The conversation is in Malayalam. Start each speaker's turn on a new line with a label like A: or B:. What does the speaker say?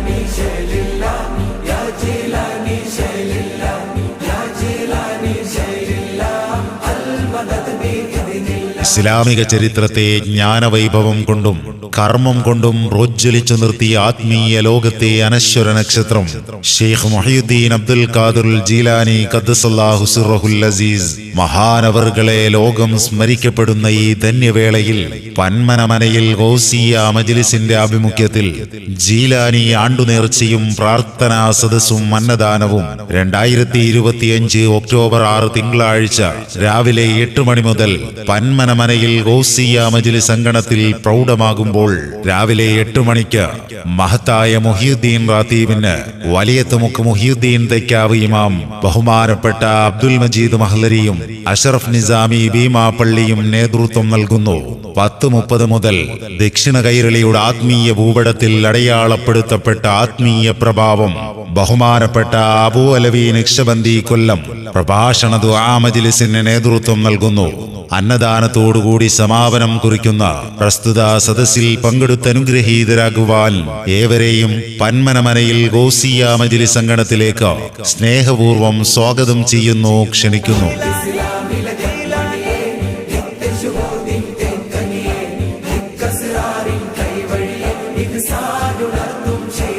A: জিলানি শৈলিল্লানি ইয়া জিলানি শৈলিল্লানি ইয়া জিলানি শৈলিল্লাম আল মদদ বিকা
B: ഇസ്ലാമിക ചരിത്രത്തെ ജ്ഞാനവൈഭവം കൊണ്ടും കർമ്മം കൊണ്ടും പ്രോജ്വലിച്ചു നിർത്തിയ ആത്മീയ ലോകത്തെ അനശ്വര നക്ഷത്രം. ഷെയ്ഖ് മൊഹീദ്ദീൻ അബ്ദുൽ ഖാദുൽ ജീലാനി അസീസ്. മഹാനവറുകളെ ലോകം സ്മരിക്കപ്പെടുന്ന ഈ ധന്യവേളയിൽ പന്മനമനയിൽ ഗോസിയ മജിലിസിന്റെ ആഭിമുഖ്യത്തിൽ ജീലാനി ആണ്ടുനേർച്ചയും പ്രാർത്ഥനാ സദസ്സും അന്നദാനവും രണ്ടായിരത്തി ഇരുപത്തിയഞ്ച് ഒക്ടോബർ ആറ് തിങ്കളാഴ്ച രാവിലെ എട്ട് മണി മുതൽ പന്മനമനയിൽ ഗോസിയ മജിലി സംഗണത്തിൽ പ്രൗഢമാകുമ്പോൾ രാവിലെ എട്ട് മണിക്ക് മഹത്തായ മുഹിയുദ്ദീൻ റാത്തീബിന് വലിയത്തുമുക്ക് മുഹിയുദ്ദീൻ തൈക്കാവ് ഇമാം ബഹുമാനപ്പെട്ട അബ്ദുൽ മജീദ് മഹ്ലരിയും അഷറഫ് നിസാമി ഭീമാപ്പള്ളിയും നേതൃത്വം നൽകുന്നു. പത്ത് മുപ്പത് മുതൽ ദക്ഷിണ കൈരളിയുടെ ആത്മീയ ഭൂപടത്തിൽ അടയാളപ്പെടുത്തപ്പെട്ട ആത്മീയ പ്രഭാവം ബഹുമാനപ്പെട്ട അബൂ അലവി നിക്ഷബന്ധി കൊല്ലം പ്രഭാഷണ ദുആ മജ്ലിസിന് നേതൃത്വം നൽകുന്നു. അന്നദാനത്തോടുകൂടി സമാപനം കുറിക്കുന്ന പ്രസ്തുത സദസ്സിൽ പങ്കെടുത്ത അനുഗ്രഹീതരാകുവാൻ ഏവരെയും പന്മനമനയിൽ ഗോസിയ മജിലി സംഗണത്തിലേക്ക് സ്നേഹപൂർവം സ്വാഗതം ചെയ്യുന്നു ക്ഷണിക്കുന്നു.
A: ഇത് സാരുണർത്തും ചെയ്യും